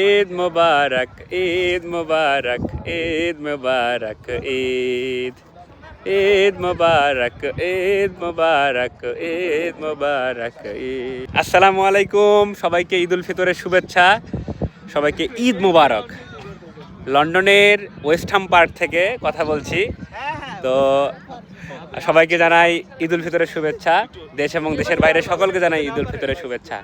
ঈদ মুবারক ঈদ মুবারক ঈদ মুবারক, ঈদ। ঈদ মুবারক ঈদ মুবারক ঈদ মুবারক, ঈদ। আসসালামু আলাইকুম, সবাইকে ঈদ উল ফিতরের শুভেচ্ছা। সবাইকে ঈদ মুবারক। লন্ডনের ওয়েস্টহাম পার্ক থেকে কথা বলছি। তো সবাইকে জানাই ঈদ উল ফিতরের শুভেচ্ছা। দেশ এবং দেশের বাইরে সকলকে জানাই ঈদ উল ফিতরের শুভেচ্ছা।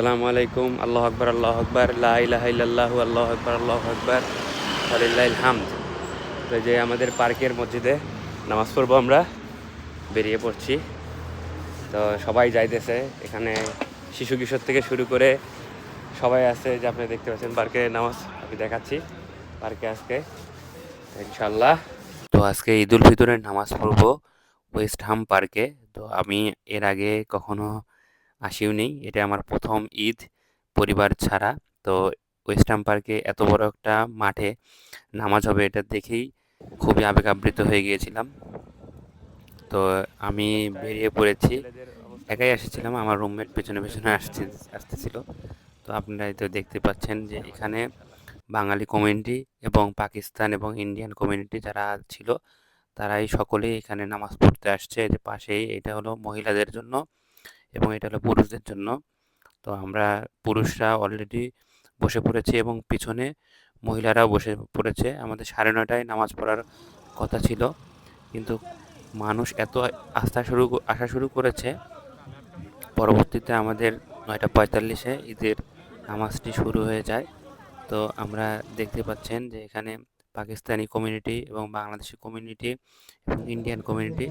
আসসালামু আলাইকুম, আল্লাহ আকবর আল্লাহ আকবর, লা ইলাহা ইল্লাল্লাহু, আল্লাহ আকবর আল্লাহ আকবর আলিল্লাহিল হামদ। তো যে আমাদের পার্কের মসজিদে নামাজ পড়ব আমরা, বেরিয়ে পড়ছি। তো সবাই যাইতেছে, এখানে শিশু কিশোর থেকে শুরু করে সবাই আছে যে আপনি দেখতে পাচ্ছেন পার্কে নামাজ আমি দেখাচ্ছি, পার্কে আজকে ইনশাল্লাহ তো আজকে ঈদ উল ফিতরের নামাজ পড়ব ওয়েস্ট হাম পার্কে। তো আমি এর আগে কখনো আসিও নেই। এটা আমার প্রথম ঈদ পরিবার ছাড়া। তো ওয়েস্ট হাম পার্কে এত বড় একটা মাঠে নামাজ হবে এটা দেখেই খুবই আবেগ আবৃত হয়ে গিয়েছিলাম। তো আমি বেরিয়ে পড়েছি। একাই এসেছিলাম, আমার রুমমেট পেছনে পেছনে আসছে, আসতেছিল। তো আপনারা তো দেখতে পাচ্ছেন যে এখানে বাঙালি কমিউনিটি এবং পাকিস্তান এবং ইন্ডিয়ান কমিউনিটি যারা ছিল, তারাই সকলেই এখানে নামাজ পড়তে আসছে। যে পাশেই এটা হলো মহিলাদের জন্য এবং এটা হলো পুরুষদের জন্য। তো আমরা পুরুষরা অলরেডি বসে পড়েছি এবং পিছনে মহিলারাও বসে পড়েছে। আমাদের সাড়ে নটায় নামাজ পড়ার কথা ছিল। কিন্তু মানুষ এত আস্থা শুরু আসা শুরু করেছে। পরবর্তীতে আমাদের নয়টা পঁয়তাল্লিশে ঈদের নামাজটি শুরু হয়ে যায়। তো আমরা দেখতে পাচ্ছেন যে এখানে পাকিস্তানি কমিউনিটি এবং বাংলাদেশি কমিউনিটি এবং ইন্ডিয়ান কমিউনিটি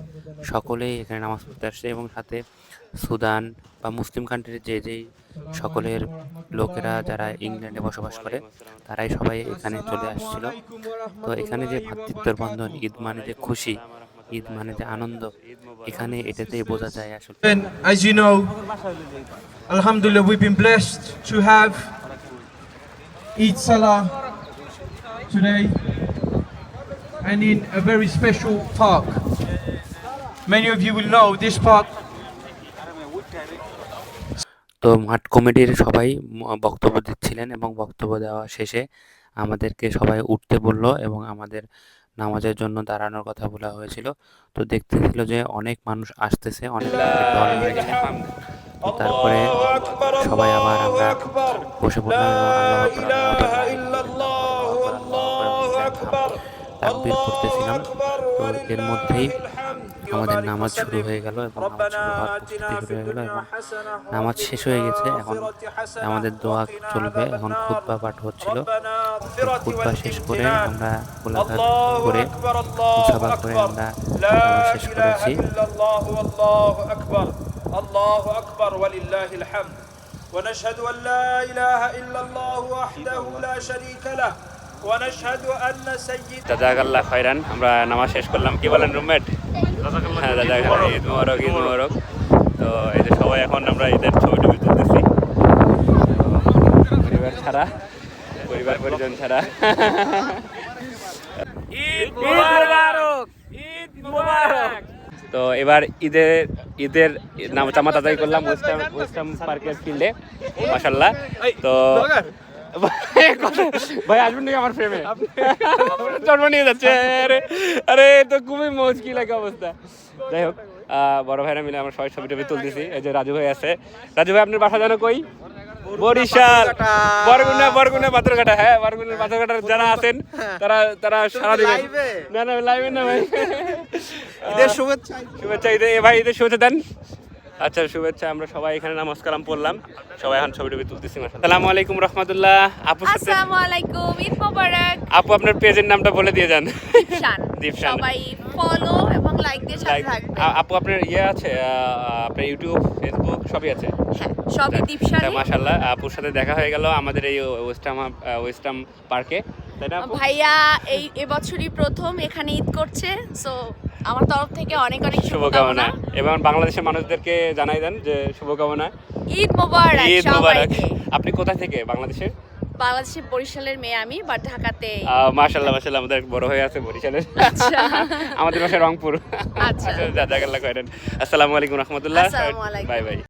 সকলেই এখানে নামাজ পড়তে আসছে এবং সাথে সুদান বা মুসলিম কান্ট্রির যে যেই সকলের লোকেরা যারা ইংল্যান্ডে বসবাস করে তারাই সবাই এখানে চলে আসছিল। তো এখানে যে ভ্রাতৃত্বের বন্ধন ঈদ মানে যে খুশি ঈদ মানে যে আনন্দ এখানে এটাতেই বোঝা যায় আসলে। As you know, Alhamdulillah, we've been blessed to have Eid Salah today. And in a very special park. Many of you will know this park. তো মাঠ কমিটির সবাই বক্তব্য দিচ্ছিলেন এবং বক্তব্য দেওয়া শেষে আমাদেরকে সবাই উঠতে বলল এবং আমাদের নামাজের জন্য দাঁড়ানোর কথা বলা হয়েছিল। তো দেখতে ছিল যে অনেক মানুষ আসতেছে, অনেক তারপরে সবাই আবার আমরা বসে পড়লাম তাকবীর করতেছিলাম তো এর মধ্যেই আমাদের নামাজ শুরু হয়ে গেল এবং নামাজ শেষ হয়ে গেছে। এখন আমাদের দোয়া চলবে। এখন খুতবা পাঠ হচ্ছিল। খুতবা শেষ করে আমরা গোলাঘাট করে সভা করে আমরা শেষ করেছি। الله أكبر ولله الحمد ونشهد أن لا إله إلا الله وحده لا شريك له জাজাকাল্লাহ খয়রান আমরা নামাজ শেষ করলাম। কি বলেন রুমমেট? হ্যাঁ জাজাকাল্লাহ ঈদ মোবারক ঈদ মোবারক। তো এই যে সবাই এখন আমরা ঈদের ছবি টবি তুলতেছি পরিবার ছাড়া পরিবার পরিজন ছাড়া। ঈদ মোবারক ঈদ মোবারক। তো এবার ঈদের ঈদের নাম জামাত আদায় করলাম ওয়েস্টার্ন ওয়েস্টার্ন পার্কের ফিল্ডে মাসাল্লাহ তো ভাই আসবেন নাকি আমার ফ্রেমে জন্ম নিয়ে যাচ্ছে। আরে আরে তো খুবই মজ কি লাগে অবস্থা। যাই হোক বড় ভাইরা মিলে আমরা সবাই ছবি টবি তুলতেছি। এই যে রাজু ভাই আছে। রাজু ভাই আপনার বাসা জানো কই? বরিশাল। বরগুনা বরগুনা পাথরঘাটা। হ্যাঁ বরগুনা পাথরঘাটার যারা আছেন তারা তারা সারা দিবেন। না না লাইভে না ভাই। ঈদের শুভেচ্ছা। শুভেচ্ছা ঈদে এ ভাই ঈদের শুভেচ্ছা দেন। আচ্ছা শুভেচ্ছা আমরা সবাই এখানে নামাজ কালাম পড়লাম। সবাই এখন ছবি টবি তুলতেছি আসসালামু আলাইকুম রহমতুল্লাহ। আপু আসসালামু আলাইকুম ঈদ মোবারক। আপু আপনার পেজের নামটা বলে দিয়ে যান। দীপশান। সবাই ফলো এবং লাইক দিয়ে সাথে আপু আপনার ইয়ে আছে আপনার ইউটিউব ফেসবুক সবই আছে? হ্যাঁ সবই দীপশান। মাশাল্লাহ আপুর সাথে দেখা হয়ে গেল আমাদের এই ওয়েস্টাম ওয়েস্টাম পার্কে। ভাইয়া এই এবছরই প্রথম এখানে ঈদ করছে সো আমার তরফ থেকে অনেক অনেক শুভকামনা। এবং বাংলাদেশের মানুষদেরকে জানাই দেন যে শুভকামনা। ঈদ মোবারক ঈদ মোবারক। আপনি কোথা থেকে? বাংলাদেশের বাংলাদেশের বরিশালের মেয়ে আমি বা ঢাকাতে। মাশাল্লাহ মাশাল্লাহ আমাদের বড় হয়ে আছে বরিশালের। আচ্ছা। আমাদের বাসা রংপুর। আচ্ছা। জাজাকাল্লাহ করেন। আসসালামু আলাইকুম রহমতুল্লাহ। Bye bye.